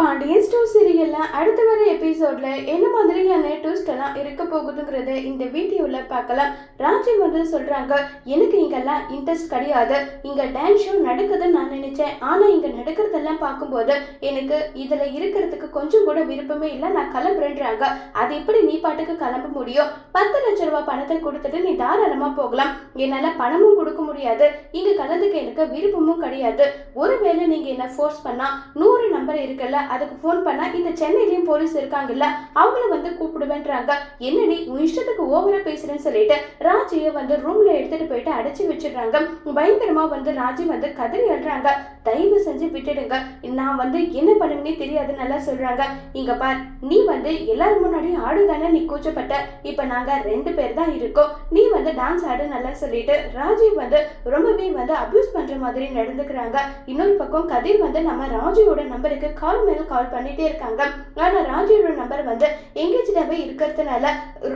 Pandian store சீரியலில் அடுத்து வர எபிசோட்ல என்ன மாதிரியான ட்விஸ்ட் எல்லாம் இருக்க போகுதுங்கிறத இந்த வீடியோவில் பார்க்கலாம். ராஜி வந்து சொல்கிறாங்க எனக்கு இங்கெல்லாம் இன்ட்ரெஸ்ட் கிடையாது. இங்கே டான்ஸ் ஷோ நடக்குதுன்னு நான் நினைச்சேன். ஆனால் இங்கே நடக்கிறதெல்லாம் பார்க்கும்போது எனக்கு இதில் இருக்கிறதுக்கு கொஞ்சம் கூட விருப்பமே இல்லை. நான் கிளம்புறேன்றாங்க. அது எப்படி நீ பாட்டுக்கு கிளம்ப முடியும்? பத்து லட்ச ரூபா பணத்தை கொடுத்துட்டு நீ தாராளமாக போகலாம். என்னால் பணமும் கொடுக்க முடியாது. இங்கே கலந்துக்க எனக்கு விருப்பமும் கிடையாது. ஒருவேளை நீங்கள் என்ன ஃபோர்ஸ் பண்ணால் நூறு நம்பர் இருக்குல்ல அதுக்கு ஃபோன் பண்ணா இந்த சென்னையிலயும் போலீஸ் இருக்காங்கல்ல அவங்கள வந்து கூப்பிடுவேன்றாங்க. என்னடி உன் இஷ்டத்துக்கு ஓவரா பேசுறேன்னு சொல்லிட்டு ராஜியை வந்து ரூம்ல எடுத்துட்டு போயிட்டு அடைச்சு வச்சிடுறாங்க. பயங்கரமா வந்து ராஜி வந்து கதறி எழுறாங்க தயவு செஞ்சு விட்டுடுங்க. நான் வந்து என்ன பண்ணுன்னே தெரியாது நல்லா சொல்றாங்க. இங்க பார் நீ வந்து எல்லாரும் முன்னாடி ஆடுதானே நீ கூச்சப்பட்ட? இப்ப நாங்க ரெண்டு பேர் தான் இருக்கோம். நீ வந்து டான்ஸ் ஆடு நல்லா சொல்லிட்டு ராஜீவ் வந்து ரொம்பவே வந்து அபியூஸ் பண்ற மாதிரி நடந்துக்கிறாங்க. இன்னொரு பக்கம் கதிர் வந்து நம்ம ராஜியோட நம்பருக்கு கால் மேல கால் பண்ணிட்டே இருக்காங்க. ஆனா ராஜியோட நம்பர் வந்து எங்கேஜ்டாவே இருக்கிறதுனால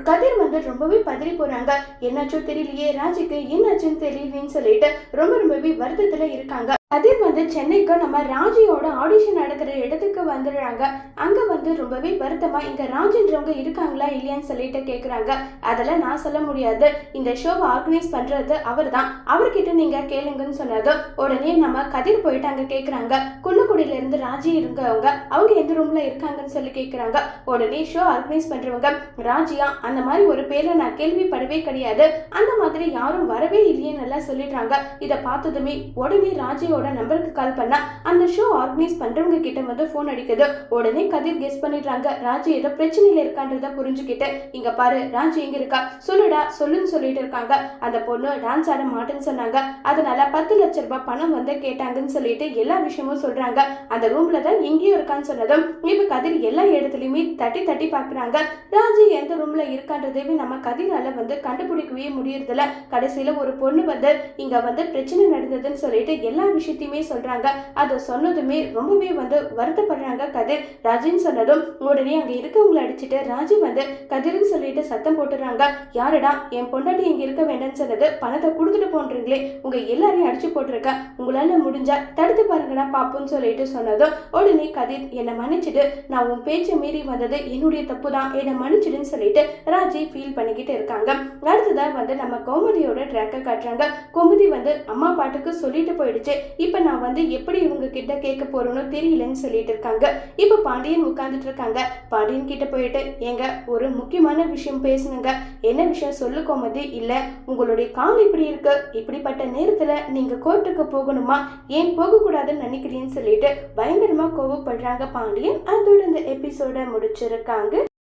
கதிர் வந்து ரொம்பவே பதறி போறாங்க. என்னாச்சோ தெரியலையே ராஜிக்கு என்னாச்சுன்னு தெரியலேன்னு சொல்லிட்டு ரொம்ப ரொம்பவே வருத்தத்துல இருக்காங்க. கதிர் வந்து சென்னைக்கு நம்ம ராஜியோட ஆடிஷன் நடக்கிற இடத்துக்கு வந்துடுறாங்க. அங்க வந்து ரொம்பவே வருத்தமா இங்க ராஜன்றவங்க இருக்காங்களா இல்லையான்னு சொல்லிட்டு கேக்குறாங்க. அதெல்லாம் நான் சொல்ல முடியாது. இந்த ஷோவை ஆர்கனைஸ் பண்றது அவர் தான் அவர்கிட்ட நீங்க கேளுங்கன்னு சொன்னதும் உடனே நம்ம கதிர் போயிட்டு அங்க கேக்குறாங்க. குன்னக்குடியில இருந்து ராஜி இருக்கவங்க அவங்க எந்த ரூம்ல இருக்காங்கன்னு சொல்லி கேக்குறாங்க. உடனே ஷோ ஆர்கனைஸ் பண்றவங்க ராஜியா அந்த மாதிரி ஒரு பேரை நான் கேள்விப்படவே கிடையாது. அந்த மாதிரி யாரும் வரவே இல்லையே நல்லா சொல்லிடுறாங்க. இதை பார்த்ததுமே உடனே ராஜியோட நம்பருக்கு கால் பண்ணா அந்த ஷோ ஆர்கனைஸ் பண்றவங்க கிட்ட வந்து ஃபோன் அடிக்குது உடனே கதிர் கெஸ் பண்ணிடுறாங்க. ராஜி ஏதோ பிரச்சனையில இருக்கான்றத புரிஞ்சுக்கிட்டு இங்க பாரு ராஜி எங்க இருக்கா? சொல்லுடா சொல்லுன்னு சொல்லிட்டு இருக்காங்க. அந்த பொண்ணு டான்ஸ் ஆட மாட்டேன்னு சொன்னாங்க. அதனால பத்து லட்ச ரூபாய் பணம் வந்து கேட்டாங்கன்னு சொல்லிட்டு எல்லா விஷயமும் சொல்றாங்க. அந்த ரூம்ல தான் எங்கேயோ இருக்கான்னு சொன்னதும் இப்ப கதிர் எல்லா இடத்துலயுமே தட்டி தட்டி பாக்குறாங்க. ராஜி எந்த ரூம்ல இருக்கான்றதையுமே நம்ம கதிரால வந்து கண்டுபிடிக்கவே முடியறதில்ல. கடைசியில ஒரு பொண்ணு வந்து இங்க வந்து பிரச்சனை நடந்ததுன்னு சொல்லிட்டு எல்லா விஷயத்தையுமே சொல்றாங்க. அதை சொன்னதுமே ரொம்பவே வந்து வருத்தப்படுறாங்க கதிர். ராஜின்னு சொன்னதும் உடனே அங்கே இருக்கவங்களை அடிச்சுட்டு ராஜு வந்து கதிர்னு சொல்லிட்டு சத்தம் போட்டுறாங்க. யாருடா என் பொண்டாட்டி இங்கே இருக்க வேண்டாம்னு சொன்னது பணத்தை கொடுத்துட்டு போன்றீங்களே உங்கள் எல்லாரையும் அடிச்சு போட்டிருக்க. உங்களால் முடிஞ்சா தடுத்து பாருங்கடா பாப்புன்னு சொல்லிட்டு சொன்னதும் உடனே கதிர் என்னை மன்னிச்சிட்டு நான் உன் பேச்சை மீறி வந்தது என்னுடைய தப்பு தான் என்னை மன்னிச்சிடுன்னு சொல்லிட்டு ராஜி ஃபீல் பண்ணிக்கிட்டு இருக்காங்க. அடுத்ததான் வந்து நம்ம கோமதியோட ட்ராக்கை காட்டுறாங்க. கோமதி வந்து அம்மா பாட்டுக்கு சொல்லிட்டு போயிடுச்சு. இப்போ நான் வந்து எப்படி இவங்க கிட்ட கேட்க போறோம்னு தெரியலன்னு சொல்லிட்டு இருக்காங்க. இப்போ பாண்டியன் உட்கார்ந்துட்டு இருக்காங்க. பாண்டியன் கிட்ட போயிட்டு ஏங்க ஒரு முக்கியமான விஷயம் பேசணுங்க என்ன விஷயம் சொல்லு கோமதி இல்ல உங்களுடைய கால் இப்படி இருக்கு. இப்படிப்பட்ட நேரத்துல நீங்க கோர்ட்டுக்கு போகணுமா? ஏன் போகக்கூடாதுன்னு நினைக்கிறீன்னு சொல்லிட்டு பயங்கரமா கோவப்படுறாங்க பாண்டியன். அதோட இந்த எபிசோட முடிச்சிருக்காங்க.